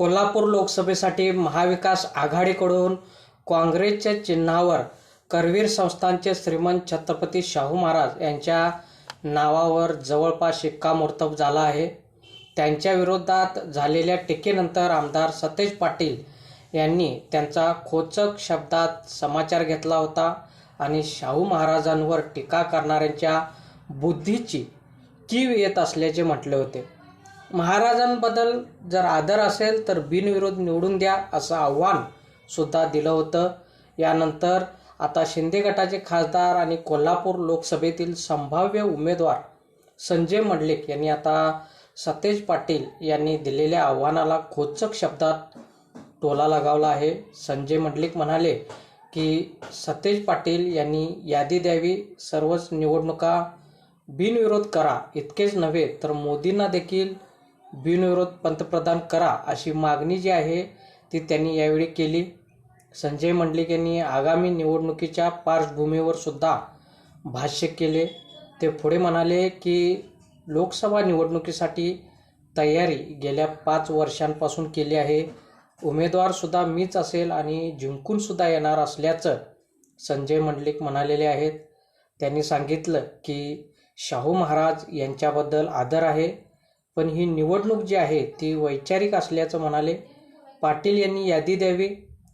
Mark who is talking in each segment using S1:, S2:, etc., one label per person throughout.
S1: कोल्हापूर लोकसभेसाठी महाविकास आघाडीकडून काँग्रेसच्या चिन्हावर करवीर संस्थानचे श्रीमंत छत्रपती शाहू महाराज यांच्या नावावर जवळपास शिक्कामोर्तब झाला आहे. त्यांच्या विरोधात झालेल्या टीकेनंतर आमदार सतेज पाटील यांनी त्यांचा खोचक शब्दात समाचार घेतला होता आणि शाहू महाराजांवर टीका करणाऱ्यांच्या बुद्धीची कीव येत असल्याचे म्हटले होते. महाराजांबद्दल जर आदर असेल तर बिनविरोध निवडून द्या असं आव्हान सुद्धा दिलं होतं. यानंतर आता शिंदे गटाचे खासदार आणि कोल्हापूर लोकसभेतील संभाव्य उमेदवार संजय मंडलिक यांनी आता सतेज पाटील यांनी दिलेल्या आव्हानाला खोचक शब्दात टोला लगावला आहे. संजय मंडलिक म्हणाले की सतेज पाटील यांनी यादी द्यावी सर्वच निवडणुका बिनविरोध करा इतकेच नव्हे तर मोदींना देखील बिनविरोध पंतप्रधान करा अशी मागणी जी आहे ती त्यांनी यावेळी केली. संजय मंडलिक यांनी आगामी निवडणुकीच्या पार्श्वभूमीवर सुद्धा भाष्य केले. ते पुढे म्हणाले की लोकसभा निवडणुकीसाठी तयारी गेल्या पाच वर्षांपासून केली आहे. उमेदवारसुद्धा मीच असेल आणि जिंकूनसुद्धा येणार असल्याचं संजय मंडलिक म्हणालेले आहेत. त्यांनी सांगितलं की शाहू महाराज यांच्याबद्दल आदर आहे. पण ही निवडणूक जी आहे ती वैचारिक असल्याचं म्हणाले. पाटील यांनी यादी द्यावी.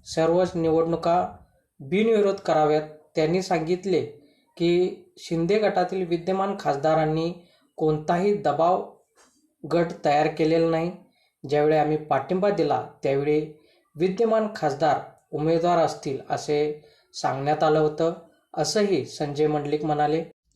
S1: सर्वच निवडणुका बिनविरोध कराव्यात. त्यांनी सांगितले की शिंदे गटातील विद्यमान खासदारांनी कोणताही दबाव गट तयार केलेला नाही. ज्यावेळी आम्ही पाठिंबा दिला त्यावेळी विद्यमान खासदार उमेदवार असतील असे सांगण्यात आलं होतं. असंही संजय मंडलिक म्हणाले.